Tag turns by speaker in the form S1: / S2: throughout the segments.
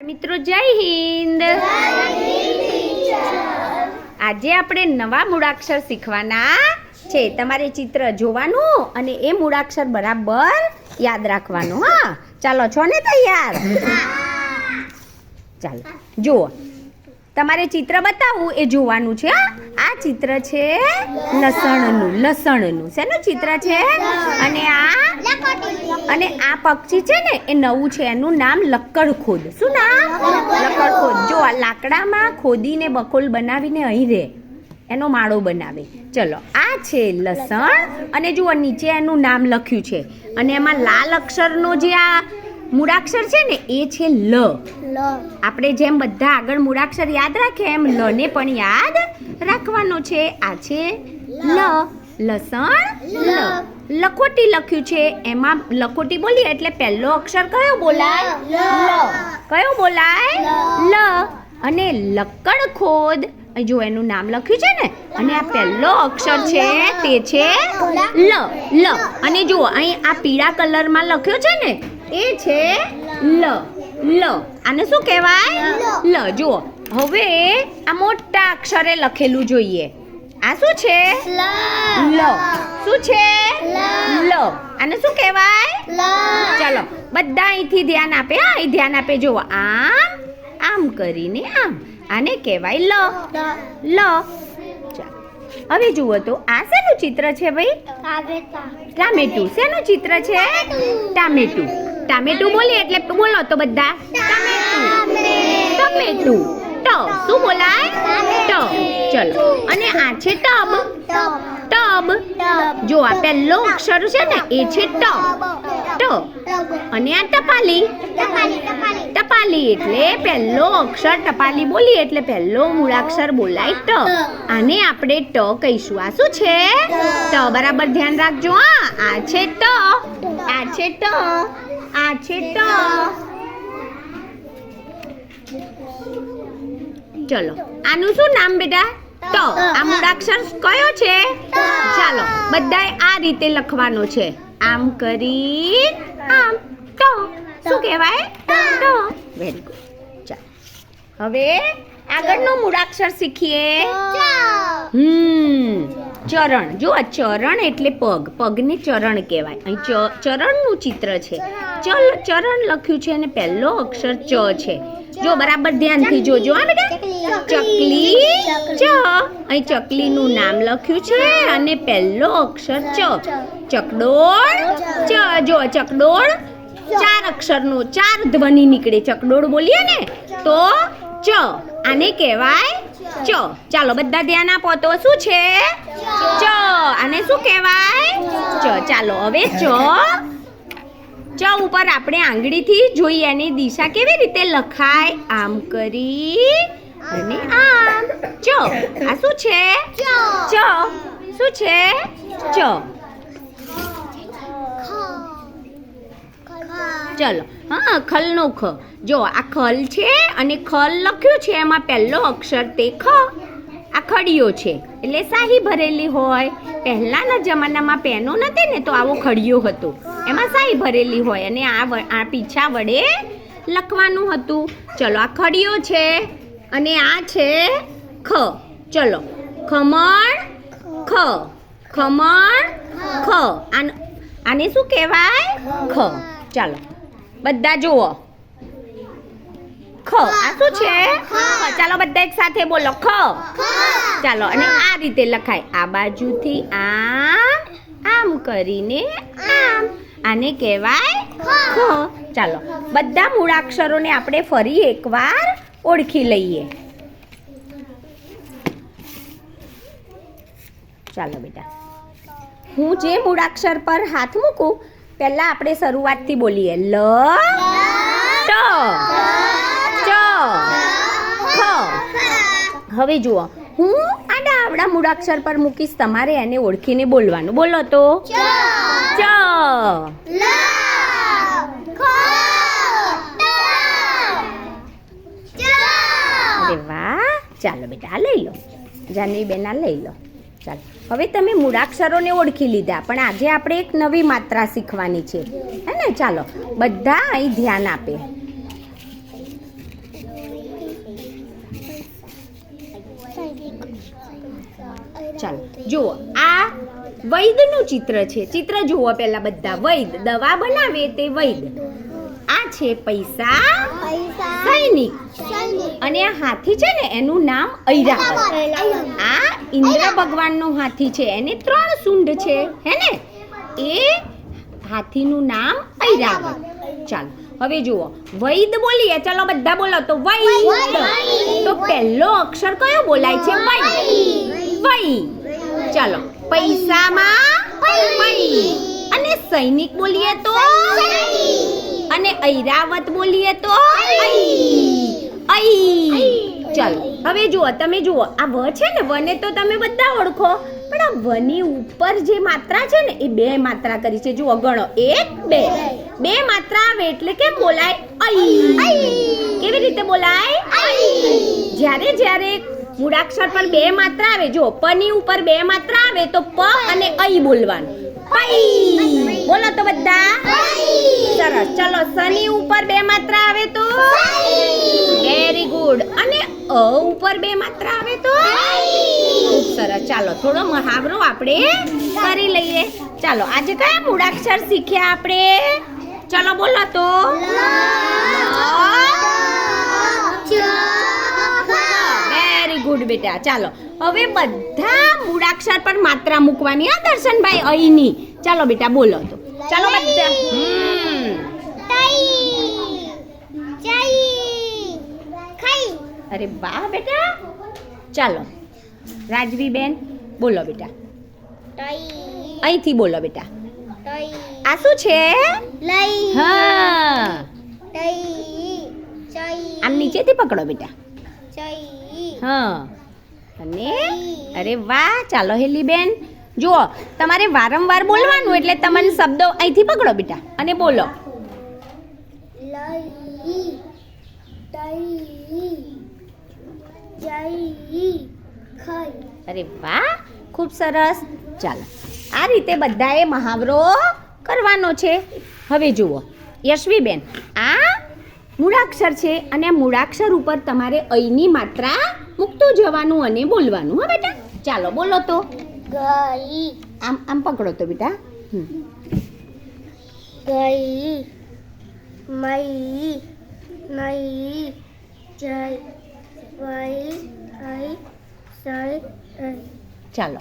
S1: મિત્રો જય હિન્દ. આજે આપણે નવા મૂળાક્ષર શીખવાના છે. તમારે ચિત્ર જોવાનું અને એ મૂળાક્ષર બરાબર યાદ રાખવાનું હા. ચાલો છો ને તૈયાર? ચાલો જુઓ. તમારે ચિત્ર બતાવવું એ જોવાનું છે આ ચિત્ર છે લસણનું લસણનું. શેનું ચિત્ર છે? અને આ? અને આ પક્ષી છે ને, એ નવું છે, એનું નામ લક્કડખોદ શું નામ? લક્કડખોદ જો આ લાકડામાં ખોદીને બકોલ બનાવીને અહીં રહે. એનો માળો બનાવે. ચલો, આ છે લસણ. અને જુઓ, નીચે એનું નામ લખ્યું છે. અને એમાં લાલ અક્ષરનો જે આ મૂળાક્ષર છે ને એ છે લ. આપણે જેમ બધા આગળ મૂળાક્ષર યાદ રાખે એમ લ ને પણ યાદ રાખવાનો છે. આ છે લ. લસણ લ. લખોટી લખ્યું છે. એમાં લખોટી બોલીએ એટલે પહેલો અક્ષર કયો બોલાય? લ. કયો બોલાય? લ. અને લક્કડ ખોદ. અહીં જો એનું નામ લખ્યું છે ને અને આ પહેલો અક્ષર છે તે છે લ. લ. અને જુઓ અહીં આ પીળા કલરમાં લખ્યો છે ને એ છે લ. લ. આને શું કહેવાય? લ. જુઓ. હવે આ મોટા અક્ષરે લખેલું જોઈએ. આ શું છે? લ. શું છે? લ. આને શું કહેવાય? ચલો બધા અહીંથી ધ્યાન આપે. હા અહીં ધ્યાન આપે. જુઓ. આમ આમ કરીને આમ. આને કહેવાય લ. લ. હવે જુઓ તો આ શેનું ચિત્ર છે ભાઈ? ટામેટું. શેનું ચિત્ર છે? ટામેટું. ટામેટું બોલીએ એટલે બોલો તો બધા. ટામેટું. ટ શું બોલાય? ટ ચલો. અને આ છે ટબ. ટબ. જો આ પહેલો અક્ષર છે ને એ છે ટ ટ અને આ ટપાલી. ટપાલી એટલે પહેલો અક્ષર ટપાલી બોલીએ એટલે પહેલો મૂળાક્ષર બોલાય ટ આને આપણે ટ કહીશું. આ શું છે? ટ. બરાબર ધ્યાન રાખજો આ આ છે ટ. આ છે ટ. આ છે ટ ચલો આનું શું નામ બેટા? ટ. આ મૂળાક્ષર કયો છે? ચાલો બધાએ આ રીતે લખવાનો છે. આમ કરી આમ ટ. શું કહેવાય? ટ. વેરી ગુડ ચાલો હવે આગળનો મૂળાક્ષર શીખીએ. હમ. ચરણ. જો આ ચરણ એટલે પગ. પગને ચરણ કહેવાય. અહીં ચ- ચરણનું ચિત્ર છે. ચલ ચરણ લખ્યું છે અને પહેલો અક્ષર ચ છે. જો બરાબર ધ્યાનથી જોજો આ બેટા? ચકલી. ચ. અહીં ચકલીનું નામ લખ્યું છે અને પહેલો અક્ષર ચ. ચકડોળ. ચ. જો ચકડોળ ચાર અક્ષરનો ચાર ધ્વનિ નીકળે. ચકડોળ બોલીએ ને? તો ચ. આને કહેવાય ચ. ચાલો બધા ધ્યાન આપો તો શું છે? ચ. આને શું કહેવાય? ચ. ચાલો હવે ચ. ચ ઉપર આપણે આંગળીથી જોઈએ એની દિશા કેવી રીતે લખાય? આમ કરી અને આમ. ચ. આ શું છે? ચ. શું છે? ચ. ચલો. હા, ખલનો ખ. જો, આ ખલ છે અને ખલ લખ્યું છે, એમાં પહેલો અક્ષર તે ખ આ ખડિયો છે. એટલે શાહી ભરેલી હોય. પહેલાંના જમાનામાં પેનો નથી ને તો આવો ખડિયો હતો. એમાં શાહી ભરેલી હોય અને આ આ પીછા વડે લખવાનું હતું. ચલો, આ ખડિયો છે અને આ છે ખ. ચલો, ખમણ ખ. ખમણ ખ. આને શું કહેવાય? ખ. ચાલો. બધા જુઓ. ખ આ શું છે? ચાલો બધા એક સાથે બોલો. ખ. ચાલો અને આ રીતે લખાય. આ બાજુથી આમ આમ કરીને આમ. આને કહેવાય ખ. ચાલો બધા મૂળાક્ષરોને આપણે ફરી એકવાર ઓળખી લઈએ. ચાલો બેટા. હું જે મૂળાક્ષર પર હાથ મૂકું પહેલા આપણે શરૂઆતથી બોલીએ. લ ટ ચ ખ. હવે જુઓ. હું આડા આવડા મૂળાક્ષર પર મૂકીશ તમારે એને ઓળખીને બોલવાનું. બોલો તો. ચ અરે વાહ. ચાલો બેટા લઈ લો. જાનવી બેન આ લઈ લો. ચાલ. હવે તમે મૂળાક્ષરોને ઓળખી લીધા, પણ આજે આપણે એક નવી માત્રા શીખવાની છે. હે ને? ચાલો, બધા અહીં ધ્યાન આપે. ચાલો, જુઓ, આ વૈદ્યનું ચિત્ર છે. ચિત્ર જુઓ પહેલાં બધા. વૈદ, દવા બનાવે તે વૈદ્ય આ છે પૈસા સૈનિક. અને આ હાથી છે ને એનું નામ ઐરાવત. આ ઇન્દ્ર ભગવાનનો હાથી છે એને ત્રણ સૂંઢ છે હે ને? એ હાથીનું નામ ઐરાવત. ચાલો હવે જુઓ. વૈદ બોલીએ ચાલો બધા બોલો તો વૈદ. તો પહેલો અક્ષર કયો બોલાય છે? વૈ વૈ ચાલો પૈસામાં પૈ. અને સૈનિક બોલીએ તો? અને ઐરાવત બોલીએ તો ચાલો, હવે જુઓ, તમે જુઓ, આ વ છે ને, વને તો તમે બધા ઓળખો, પણ આ વની ઉપર જે માત્રા છે ને, એ બે માત્રા કરી છે. જુઓ, ગણો, એક, બે. બે માત્રા આવે એટલે કેમ બોલાય? ઐ. કેવી રીતે બોલાય? જ્યારે જ્યારે મૂળાક્ષર પર બે માત્રા આવે જો પની ઉપર બે માત્રા આવે, તો પ અને ઐ બોલવાનું. પૈ. સરસ ચલો સની ઉપર બે માત્રા આવે તો? વેરી ગુડ અને અ ઉપર બે માત્રા આવે તો? ખૂબ સરસ. ચાલો થોડો મહાવરો આપણે કરી લઈએ. ચાલો આજે કયા મૂળાક્ષર શીખ્યા આપણે? ચલો બોલો તો. વેરી ગુડ બેટા. ચાલો હવે બધા મૂળાક્ષર પર માત્રા મૂકવાની હા દર્શનભાઈ અહીંની. ચાલો બેટા બોલો તો. ચાલો બધા. અરે વાહ બેટા. ચાલો. રાજવી બેન બોલો બેટા. અહીંથી બોલો બેટા. આ શું છે? હા. આમ નીચેથી પકડો બેટા. હા. અને અરે વાહ ચાલો હેલી બેન જુઓ તમારે વારંવાર બોલવાનું એટલે તમને શબ્દો અહીંથી પકડો બેટા. અને બોલો. અરે વાહ ખૂબ સરસ. ચાલો આ રીતે બધાએ મહાવરો કરવાનો છે. હવે જુઓ યશવીબેન આ મૂળાક્ષર છે અને આ મૂળાક્ષર ઉપર તમારે અહીંની માત્રા મૂકતું જવાનું અને બોલવાનું હા બેટા? ચાલો બોલો તો.
S2: ગઈ.
S1: આમ આમ પકડો તો બેટા.
S2: ગઈ. મઈ. નઈ જય.
S1: ચાલો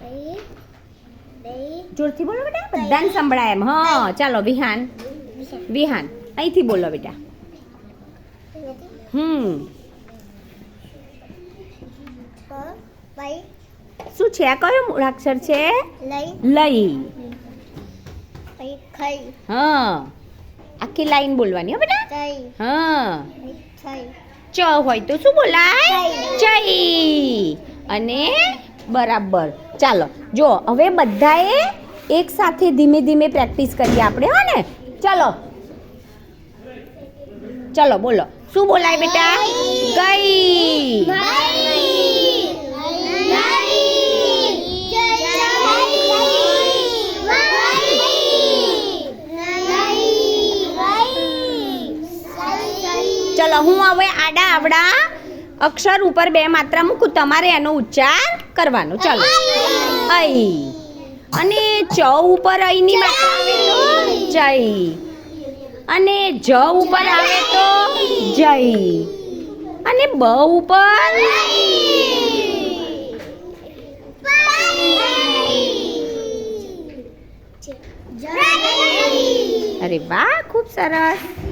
S2: બઈ બઈ
S1: જોરથી બોલો બેટા બધાને સંભળાય એમ. હા ચાલો વિહાન. વિહાન. અહીંથી બોલો બેટા. હમ. શું છે? આ કયો મૂળાક્ષર છે?
S2: લઈ.
S1: હા. આખી લાઈન બોલવાની હો બેટા. હા. ચ હોય તો શું બોલાય? ચઈ. અને બરાબર. ચાલો જો હવે બધાએ એક સાથે ધીમે ધીમે પ્રેક્ટિસ કરીએ આપણે હો ને? ચાલો. ચલો બોલો. શું બોલાય બેટા? ગઈ. હું હવે આડા આવડા અક્ષર ઉપર બે માત્રા મૂકું, તમારે એનો ઉચ્ચાર કરવાનો. ચલો. અઈ. અને ચ ઉપર અહીંની માત્રા આવે તો જય. અને જ ઉપર આવે તો જય. અને બ ઉપર અરે વાહ, ખૂબ સરસ.